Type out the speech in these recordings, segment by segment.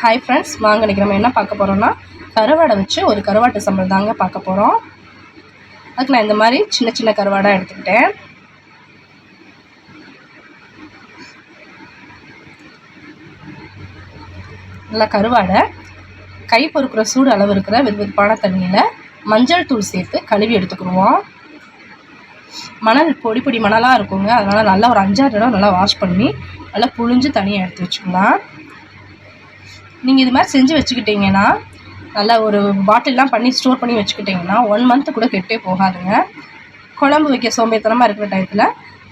Hi friends வாங்க இன்றைக்கி நம்ம என்ன பார்க்க போகிறோம்னா கருவாடை வச்சு ஒரு கருவாட்டு சம்பல் தாங்க பார்க்க போகிறோம் அதுக்கு நான் இந்த மாதிரி சின்ன சின்ன கருவாடாக எடுத்துக்கிட்டேன். நல்லா கருவாடை கை பொறுக்கிற சூடு அளவு இருக்கிற வெது வெதுப்பான தண்ணியில் மஞ்சள் தூள் சேர்த்து கழுவி எடுத்துக்கிடுவோம். மணல் பொடி பொடி மணலாக இருக்குங்க. அதனால் நல்லா ஒரு அஞ்சாறு தடவை நல்லா வாஷ் பண்ணி நல்லா புழிஞ்சு தனியாக எடுத்து வச்சுக்கலாம். நீங்கள் இது மாதிரி செஞ்சு வச்சுக்கிட்டிங்கன்னா நல்லா ஒரு பாட்டில்லாம் பண்ணி ஸ்டோர் பண்ணி வச்சுக்கிட்டிங்கன்னா ஒன் மந்த்து கூட கெட்டே போகாதுங்க. குழம்பு வைக்க சோம்பேத்தனமாக இருக்கிற டயத்தில்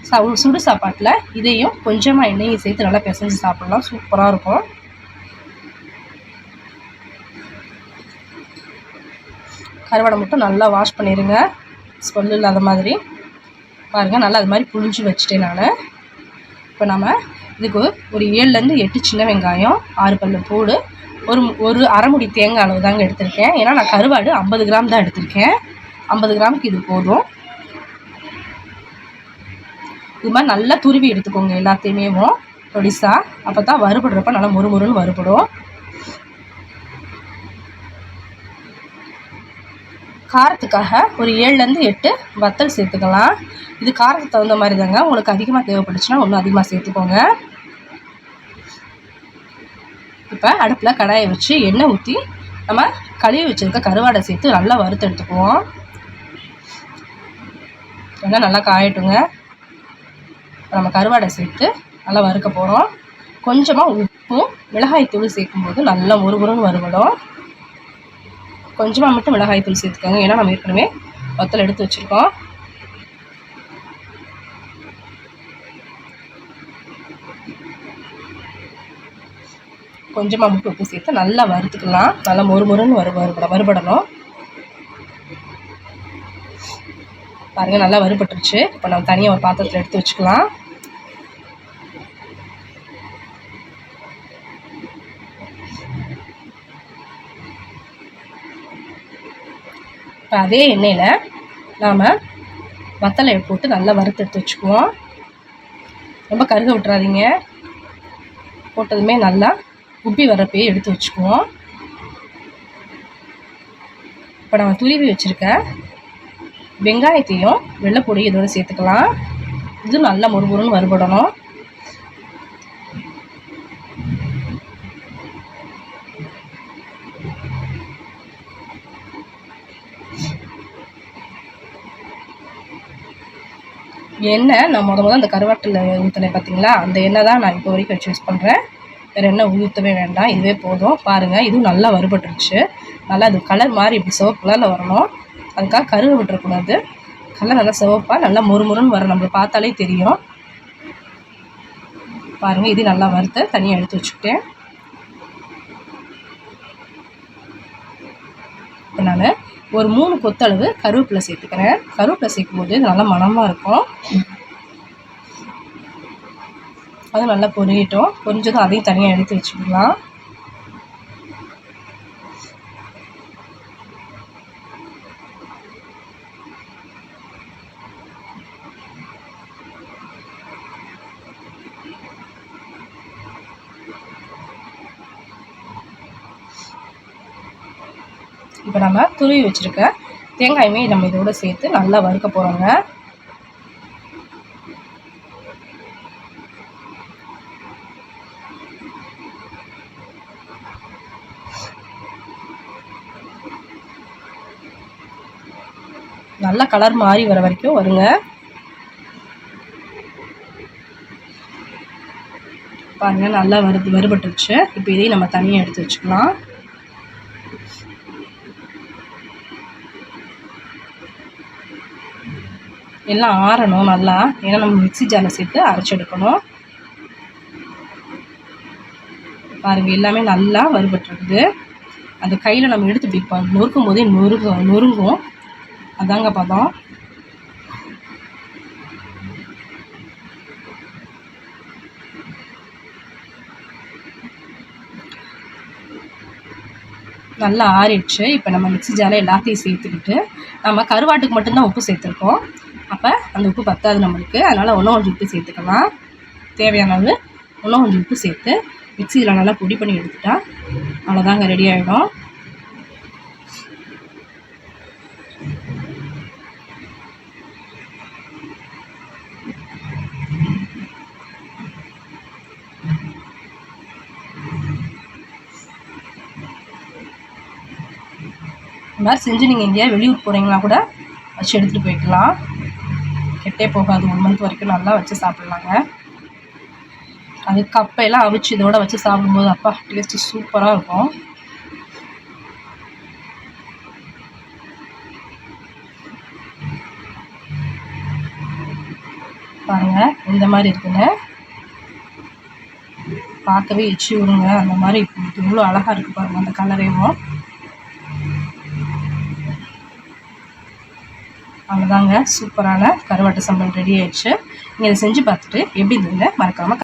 சா சுடு சாப்பாட்டில் இதையும் கொஞ்சமாக எண்ணெயும் சேர்த்து நல்லா பிசைஞ்சு சாப்பிட்லாம். சூப்பராக இருக்கும். கருவாடை மட்டும் நல்லா வாஷ் பண்ணிடுங்க ஸ்மெல் இல்லாத மாதிரி. பாருங்கள் நல்லா அது மாதிரி புழிஞ்சு வச்சுட்டேன் நான். இப்போ நம்ம இதுக்கு ஒரு ஏழுலேருந்து எட்டு சின்ன வெங்காயம் ஆறு பல்லு பூடு ஒரு ஒரு அரைமுடி தேங்காய் அளவு தாங்க எடுத்திருக்கேன். ஏன்னா நான் கருவாடு ஐம்பது கிராம் தான் எடுத்திருக்கேன். ஐம்பது கிராமுக்கு இது போதும். இது மாதிரி நல்லா துருவி எடுத்துக்கோங்க எல்லாத்தையுமே பொடிசாக அப்போ தான் வறுபடுறப்ப நல்லா முறுமுறுன்னு வறுபடும். காரத்துக்காக ஒரு ஏழுலேருந்து எட்டு வத்தல் சேர்த்துக்கலாம். இது காரத்துக்கு தகுந்த மாதிரி தாங்க உங்களுக்கு அதிகமாக தேவைப்பட்டுச்சுன்னா ஒன்றும் அதிகமாக சேர்த்துக்கோங்க. இப்போ அடுப்பில் கடாயை வச்சு எண்ணெய் ஊற்றி நம்ம கழுவி வச்சுருக்க கருவாடை சேர்த்து நல்லா வறுத்து எடுத்துக்குவோம். எண்ணெய் நல்லா காயட்டுங்க. நம்ம கருவாடை சேர்த்து நல்லா வறுக்க போகிறோம் கொஞ்சமாக உப்பும் மிளகாய் தூள் சேர்க்கும்போது நல்லா முறுமுறுன்னு வறுபடும் கொஞ்சமாக மட்டும் மிளகாய் தூள் சேர்த்துக்கோங்க. ஏன்னா நம்ம ஏற்கனவே வத்தல் எடுத்து வச்சுருக்கோம். கொஞ்சமாக மட்டும் உப்பு சேர்த்து நல்லா வறுத்துக்கலாம். நல்லா மொறு மொறுன்னு வறு வறுபட வறுபடணும். பாருங்கள் நல்லா வறுபட்டுருச்சு. இப்போ நம்ம தனியாக ஒரு பாத்திரத்தில் எடுத்து வச்சுக்கலாம். இப்போ அதே எண்ணெயில் நாம் வத்தலை போட்டு நல்லா வறுத்து எடுத்து வச்சுக்குவோம். ரொம்ப கருக விட்டுறாதீங்க. போட்டதுமே நல்லா உப்பி வரப்பையே எடுத்து வச்சுக்குவோம். இப்போ நம்ம துருவி வச்சுருக்க வெங்காயத்தையும் வெள்ளைப்பொடி இதோடு சேர்த்துக்கலாம். இது நல்லா முறுமுறுன்னு வறுபடணும். எண்ணெய் நான் முத முதல் அந்த கருவாட்டில் ஊற்றினேன் பார்த்தீங்களா அந்த எண்ணெய் தான் நான் இப்போ வரைக்கும் வச்சு யூஸ் பண்ணுறேன் வேறு எண்ணெய் ஊற்றவே வேண்டாம் இதுவே போதும். பாருங்கள் இதுவும் நல்லா வறுபட்டுருச்சு. நல்லா அது கலர் மாதிரி இப்படி சிவப்பு கலரில் வரணும். அதுக்காக கருவை விட்டுறக்கூடாது. கலர் நல்லா சிவப்பாக நல்லா முறுமுறுன்னு வரும். நம்மளை பார்த்தாலே தெரியும். பாருங்கள் இது நல்லா வறுத்து தனியாக எடுத்து வச்சுக்கிட்டேன். இப்போ நான் ஒரு மூணு கொத்தளவு கருவேப்பிலை சேர்த்துக்கிறேன். கருவேப்பிலை சேர்க்கும் போது நல்லா மணமாக இருக்கும். அது நல்லா பொரியட்டும். பொரிஞ்சதும் அதையும் தனியாக எடுத்து வச்சுக்கலாம். இப்போ நம்ம துருவி வச்சுருக்க தேங்காயுமே நம்ம இதோடு சேர்த்து நல்லா வறுக்க போகிறோங்க நல்ல கலர் மாறி வர வரைக்கும் வருங்க. பாருங்கள் நல்லா வருது வறுபட்டுருச்சு. இப்போ இதையும் நம்ம தனியாக எடுத்து வச்சுக்கலாம். எல்லாம் ஆறணும் நல்லா. ஏன்னா நம்ம மிக்சி ஜாரில் சேர்த்து அரைச்சி எடுக்கணும் பாருங்கள் எல்லாமே நல்லா வறுபட்டுருக்குது. அந்த கையில் நம்ம எடுத்து பிடிப்போம் நொறுக்கும் போதே நொறுங்கும் நொறுங்கும். அதாங்க பதம். நல்லா ஆறிடுச்சு. இப்போ நம்ம மிக்சி ஜாரில் எல்லாத்தையும் சேர்த்துக்கிட்டு நம்ம கருவாட்டுக்கு மட்டும்தான் உப்பு சேர்த்துருக்கோம். அப்போ அந்த உப்பு பத்தாது நம்மளுக்கு. அதனால் ஒன்றும் கொஞ்சம் உப்பு சேர்த்துக்கலாம். தேவையான அளவு இன்னும் கொஞ்சம் உப்பு சேர்த்து மிக்சியில் நல்லா பொடி பண்ணி எடுத்துட்டா அவ்வளோதாங்க ரெடி ஆகிடும் இந்த மாதிரி செஞ்சு நீங்கள் எங்கேயா வெளியூர் போகிறீங்கன்னா கூட வச்சு எடுத்துகிட்டு போய்க்கலாம். கெட்டே போகாது. ஒன் மந்த் வரைக்கும் நல்லா வச்சு சாப்பிட்லாங்க. அது கப்பையெல்லாம் அவிச்சு இதோட வச்சு சாப்பிடும்போது அப்பா டேஸ்ட்டு சூப்பராக இருக்கும். பாருங்க இந்த மாதிரி இருக்குங்க. பார்க்கவே எச்சு விடுங்க அந்த மாதிரி இவ்வளோ அழகாக இருக்குது பாருங்க அந்த கலரையும் அவ்வளோதாங்க சூப்பரான கருவாட்டு சம்பல் ரெடி ஆயிடுச்சு. நீங்கள் இதை செஞ்சு பார்த்துட்டு எப்படி இருந்ததுங்க மறக்காமல்